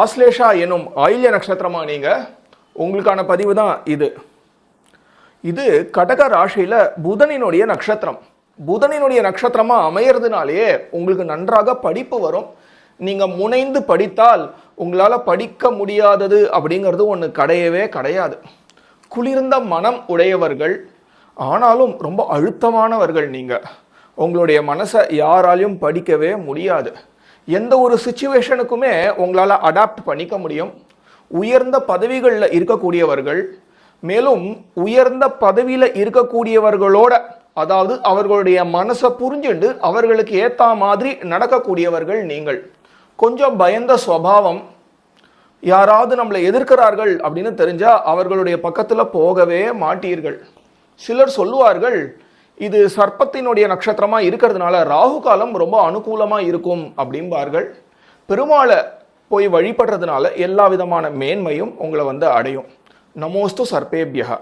ஆஸ்லேஷா எனும் ஆயில்ய நட்சத்திரமாக நீங்கள் உங்களுக்கான பதிவு தான் இது. இது கடக ராசியில் புதனினுடைய நட்சத்திரம். புதனினுடைய நட்சத்திரமாக அமையறதுனாலேயே உங்களுக்கு நன்றாக படிப்பு வரும். நீங்கள் முனைந்து படித்தால் உங்களால் படிக்க முடியாதது அப்படிங்கிறது ஒன்று கிடையவே கிடையாது. குளிர்ந்த மனம் உடையவர்கள் ஆனாலும் ரொம்ப அழுத்தமானவர்கள் நீங்கள் உங்களுடைய மனசை யாராலையும் படிக்கவே முடியாது. எந்த ஒரு சுச்சுவேஷனுக்குமே உங்களால் அடாப்ட் பண்ணிக்க முடியும். உயர்ந்த பதவிகளில் இருக்கக்கூடியவர்கள் மேலும் உயர்ந்த பதவியில் இருக்கக்கூடியவர்களோட அதாவது அவர்களுடைய மனசை புரிஞ்சுண்டு அவர்களுக்கு ஏற்ற மாதிரி நடக்கக்கூடியவர்கள் நீங்கள். கொஞ்சம் பயந்த சுவாவம் யாராவது நம்மளை எதிர்க்கிறார்கள் அப்படின்னு தெரிஞ்சால் அவர்களுடைய பக்கத்தில் போகவே மாட்டீர்கள். சிலர் சொல்லுவார்கள் இது சர்ப்பத்தினுடைய நட்சத்திரமாக இருக்கிறதுனால ராகு காலம் ரொம்ப அனுகூலமாக இருக்கும் அப்படிம்பார்கள். பெருமாளை போய் வழிபடுறதுனால எல்லா விதமான மேன்மையும் உங்களை வந்து அடையும். நமோஸ்து சர்பேபியகா